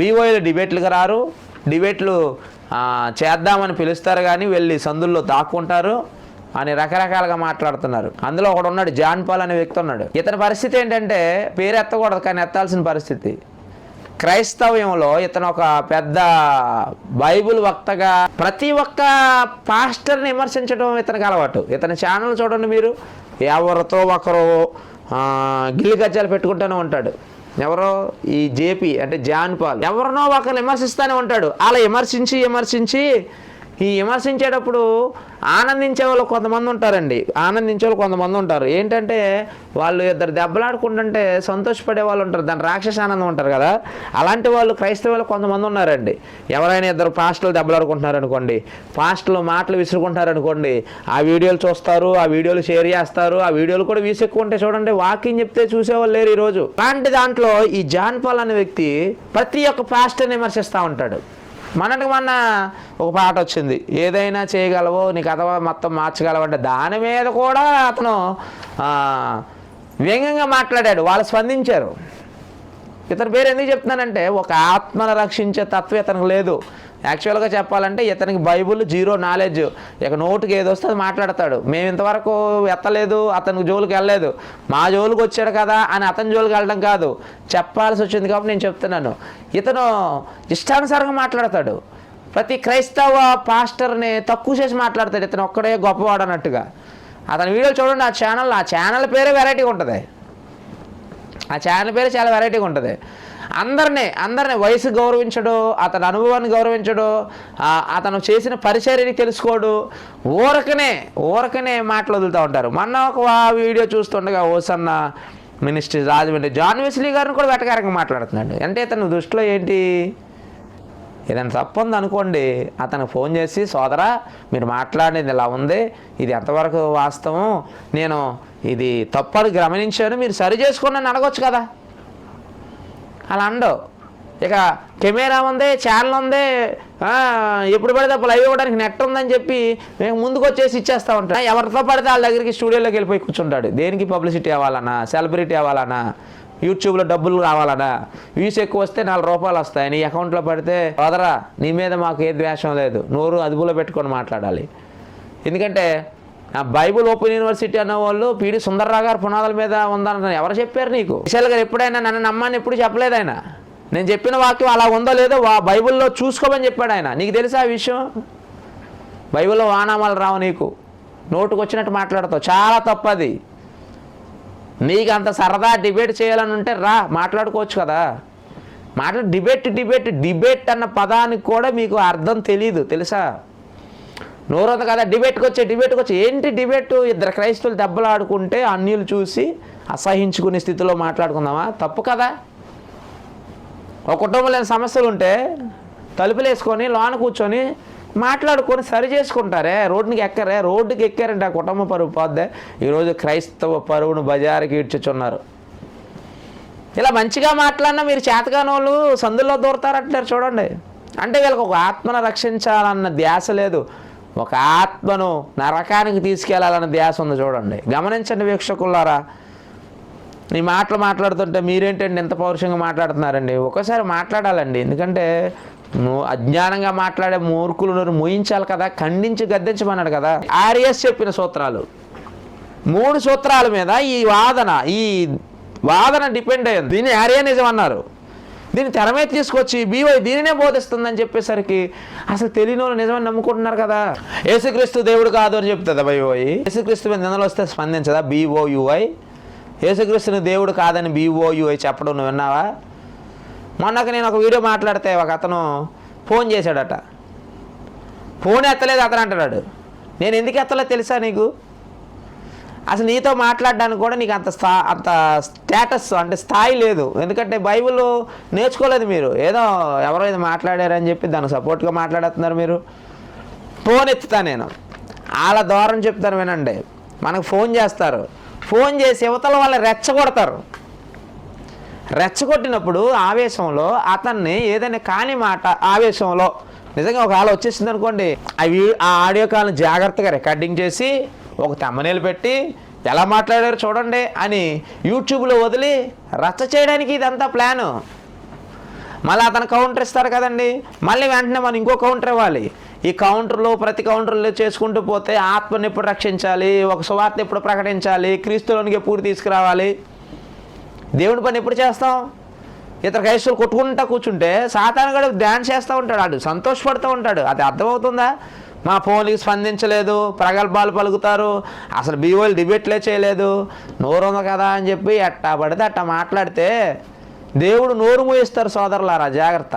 బీఓఏలు డిబేట్లకు రారు. డిబేట్లు చేద్దామని పిలుస్తారు కానీ వెళ్ళి సందుల్లో దాక్కుంటారు అని రకరకాలుగా మాట్లాడుతున్నారు. అందులో ఒకడు ఉన్నాడు జాన్ పాల్ అనే వ్యక్తి ఉన్నాడు. ఇతని పరిస్థితి ఏంటంటే పేరు ఎత్తకూడదు కానీ ఎత్తాల్సిన పరిస్థితి. క్రైస్తవ్యంలో ఇతను ఒక పెద్ద బైబిల్ వక్తగా ప్రతి ఒక్క పాస్టర్ని విమర్శించడం ఇతనికి అలవాటు. ఇతని ఛానల్ చూడండి మీరు. ఎవరితో ఒకరు గిల్లి గజ్జాలు పెట్టుకుంటూనే ఉంటాడు. ఎవరో ఈ జేపీ అంటే జాన్ పాల్. ఎవరినో ఒకరు విమర్శిస్తూనే ఉంటాడు. అలా విమర్శించి విమర్శించి ఈ విమర్శించేటప్పుడు ఆనందించే వాళ్ళు కొంతమంది ఉంటారండి. ఆనందించే వాళ్ళు కొంతమంది ఉంటారు. ఏంటంటే వాళ్ళు ఇద్దరు దెబ్బలాడుకుంటుంటే సంతోషపడే వాళ్ళు ఉంటారు. దాని రాక్షస ఆనందం ఉంటారు కదా. అలాంటి వాళ్ళు క్రైస్తవులు కొంతమంది ఉన్నారండి. ఎవరైనా ఇద్దరు పాస్టర్లు దెబ్బలాడుకుంటున్నారు అనుకోండి పాస్టర్లు మాటలు విసురుకుంటారు అనుకోండి ఆ వీడియోలు చూస్తారు ఆ వీడియోలు షేర్ చేస్తారు ఆ వీడియోలు కూడా వీసెక్కుంటే చూడండి వాకింగ్ చెప్తే చూసేవాళ్ళు లేరు ఈరోజు. అలాంటి దాంట్లో ఈ జాన్ పాల్ అనే వ్యక్తి ప్రతి ఒక్క పాస్టర్ని విమర్శిస్తూ ఉంటాడు. మనకి మొన్న ఒక పాట వచ్చింది. ఏదైనా చేయగలవో నీ కథ మొత్తం మార్చగలవంటే దాని మీద కూడా అతను వ్యంగ్యంగా మాట్లాడాడు. వాళ్ళు స్పందించారు. ఇతని పేరు ఎందుకు చెప్తున్నానంటే ఒక ఆత్మను రక్షించే తత్వం ఇతనికి లేదు. యాక్చువల్గా చెప్పాలంటే ఇతనికి బైబుల్ జీరో నాలెడ్జ్. ఇక నోటుకి ఏది వస్తే అది మాట్లాడతాడు. మేము ఇంతవరకు ఎత్తలేదు అతనికి జోలికి వెళ్ళలేదు. మా జోలికి వచ్చాడు కదా అని అతని జోలికి వెళ్ళడం కాదు. చెప్పాల్సి వచ్చింది కాబట్టి నేను చెప్తున్నాను. ఇతను ఇష్టానుసారంగా మాట్లాడతాడు. ప్రతి క్రైస్తవ పాస్టర్ని తక్కువ చేసి మాట్లాడతాడు. ఇతను ఒక్కడే గొప్పవాడు అన్నట్టుగా. అతని వీడియోలు చూడండి ఆ ఛానల్ ఆ ఛానల్ పేరే వెరైటీగా ఉంటుంది. ఆ ఛానల్ పేరు చాలా వెరైటీగా ఉంటుంది. అందరినీ అందరినీ వయసు గౌరవించడు అతని అనుభవాన్ని గౌరవించడు అతను చేసిన పరిచర్యని తెలుసుకోడు. ఊరకనే ఊరకనే మాటలు వదులుతూ ఉంటారు. మొన్న ఒక వీడియో చూస్తుండగా Hosanna ministry Rajahmundry John Wesley గారిని కూడా వెటకారంగా మాట్లాడుతున్నాడు. అంటే ఇతని దృష్టిలో ఏంటి? ఏదైనా తప్పు ఉంది అనుకోండి అతనికి ఫోన్ చేసి సోదరా మీరు మాట్లాడేది ఇలా ఉంది ఇది ఎంతవరకు వాస్తవం? నేను ఇది తప్పని గమనించాను మీరు సరి చేసుకున్నాను అడగొచ్చు కదా. అలా అండవు. ఇక కెమెరా ఉంది ఛానల్ ఉంది ఎప్పుడు పడితే అప్పుడు లైవ్ ఇవ్వడానికి నెట్ ఉందని చెప్పి మేము ముందుకు వచ్చేసి ఇచ్చేస్తూ ఉంటాం. ఎవరితో పడితే వాళ్ళ దగ్గరికి స్టూడియోలోకి వెళ్ళిపోయి కూర్చుంటాడు. దేనికి పబ్లిసిటీ అవ్వాలన్నా సెలబ్రిటీ అవ్వాలన్నా యూట్యూబ్లో డబ్బులు రావాలన్నా వ్యూస్ ఎక్కువ వస్తే నాలుగు రూపాయలు వస్తాయి. నీ అకౌంట్లో పడితే వదరా నీ మీద మాకు ఏ ద్వేషం లేదు. నోరు అదుపులో పెట్టుకొని మాట్లాడాలి. ఎందుకంటే బైబుల్ ఓపెన్ యూనివర్సిటీ అన్న వాళ్ళు పీడి సుందర్రావు గారు పునాదుల మీద ఉందని ఎవరు చెప్పారు నీకు? విశాల్ గారు ఎప్పుడైనా నన్ను నమ్మని ఎప్పుడు చెప్పలేదు ఆయన. నేను చెప్పిన వాక్యం అలా ఉందో లేదో వా బైబిల్లో చూసుకోమని చెప్పాడు ఆయన. నీకు తెలుసా ఆ విషయం? బైబిల్లో వానామాలు రావు నీకు. నోటుకు వచ్చినట్టు మాట్లాడతావు. చాలా తప్పది. నీకు అంత సరదా డిబేట్ చేయాలని ఉంటే రా మాట్లాడుకోవచ్చు కదా. మాట్లాడు డిబేట్ డిబేట్ డిబేట్ అన్న పదానికి కూడా మీకు అర్థం తెలియదు తెలుసా? నోరంత కదా డిబేట్కి వచ్చే డిబేట్కి వచ్చి ఏంటి డిబేట్ ఇద్దరు క్రైస్తవులు దెబ్బలు ఆడుకుంటే అన్యులు చూసి అసహించుకునే స్థితిలో మాట్లాడుకుందామా? తప్పు కదా. ఒక కుటుంబంలో లేని సమస్యలు ఉంటే తలుపులు వేసుకొని లోన కూర్చొని మాట్లాడుకొని సరి చేసుకుంటారే. రోడ్డుకి ఎక్కరే? రోడ్డుకి ఎక్కారంటే ఆ కుటుంబ పరువు పోద్దే. ఈరోజు క్రైస్తవ పరువును బజారుకి ఈడ్చుచున్నారు. ఇలా మంచిగా మాట్లాడినా మీరు చేతగాని వాళ్ళు సందుల్లో దూరతారంటారు చూడండి. అంటే వీళ్ళకి ఒక ఆత్మను రక్షించాలన్న ధ్యాస లేదు. ఒక ఆత్మను నరకానికి తీసుకెళ్ళాలన్న ధ్యాస ఉంది చూడండి. గమనించండి వీక్షకులారా. నీ మాటలు మాట్లాడుతుంటే మీరేంటండి ఎంత పౌరుషంగా మాట్లాడుతున్నారండి? ఒకసారి మాట్లాడాలండి. ఎందుకంటే నువ్వు అజ్ఞానంగా మాట్లాడే మూర్ఖులను ముయించాలి కదా ఖండించి గద్దించమన్నాడు కదా. ఆర్ఎస్ చెప్పిన సూత్రాలు. మూడు సూత్రాల మీద ఈ వాదన ఈ వాదన డిపెండ్ అయ్యింది. దీన్ని ఆర్యనిజం అన్నారు. దీన్ని తెర మీద తీసుకొచ్చి బీవై దీనినే బోధిస్తుందని చెప్పేసరికి అసలు తెలియని వాళ్ళు నిజమని నమ్ముకుంటున్నారు కదా. యేసుక్రీస్తు దేవుడు కాదు అని చెప్తుందా బీవోయి యేసుక్రీస్తు మీద నిందలు వస్తే స్పందించదా? బీఓయుఐ యేసుక్రీస్తుని దేవుడు కాదని బీఓయుఐ చెప్పడం నువ్వు విన్నావా? మొన్నక నేను ఒక వీడియో మాట్లాడితే ఒక అతను ఫోన్ చేశాడట. ఫోన్ ఎత్తలేదు అతను అంటున్నాడు. నేను ఎందుకు ఎత్తలేదు తెలుసా నీకు? అసలు నీతో మాట్లాడడానికి కూడా నీకు అంత స్థా అంత స్టేటస్ అంటే స్థాయి లేదు. ఎందుకంటే బైబిల్ నేర్చుకోలేదు మీరు. ఏదో ఎవరో ఏదో మాట్లాడారని చెప్పి దానికి సపోర్ట్గా మాట్లాడుతున్నారు మీరు. ఫోన్ ఎత్తుతా నేను. వాళ్ళ దూరం చెప్తాను వినండి. మనకు ఫోన్ చేస్తారు. ఫోన్ చేసి యువతల వాళ్ళు రెచ్చగొడతారు. రెచ్చగొట్టినప్పుడు ఆవేశంలో అతన్ని ఏదైనా కాని మాట ఆవేశంలో. నిజంగా ఒక ఆలో వచ్చేసింది అనుకోండి అవి ఆ ఆడియో కాల్ని జాగ్రత్తగా రికార్డింగ్ చేసి ఒక తెమ్మనేలు పెట్టి ఎలా మాట్లాడారు చూడండి అని యూట్యూబ్లో వదిలి రచ్చ చేయడానికి ఇదంతా ప్లాను మళ్ళీ అతను కౌంటర్ ఇస్తారు కదండి. మళ్ళీ వెంటనే మనం ఇంకో కౌంటర్ ఇవ్వాలి. ఈ కౌంటర్లో ప్రతి కౌంటర్లో చేసుకుంటూ పోతే ఆత్మని ఎప్పుడు రక్షించాలి? ఒక సువార్త ఎప్పుడు ప్రకటించాలి? క్రీస్తులోనికి ఎప్పుడు తీసుకురావాలి? దేవుని పని ఎప్పుడు చేస్తాం? ఇతర క్రైస్తవులు కొట్టుకుంటా కూర్చుంటే సాతాను కూడా చేస్తూ ఉంటాడు. వాడు సంతోషపడుతూ ఉంటాడు. అది అర్థమవుతుందా? మా ఫోన్కి స్పందించలేదు ప్రగల్భాలు పలుకుతారు అసలు బీఓలు డిబేట్లే చేయలేదు. నోరు ఉంది కదా అని చెప్పి ఎట్టా పడితే అట్టా మాట్లాడితే దేవుడు నోరు మూయిస్తారు సోదరులారా జాగ్రత్త.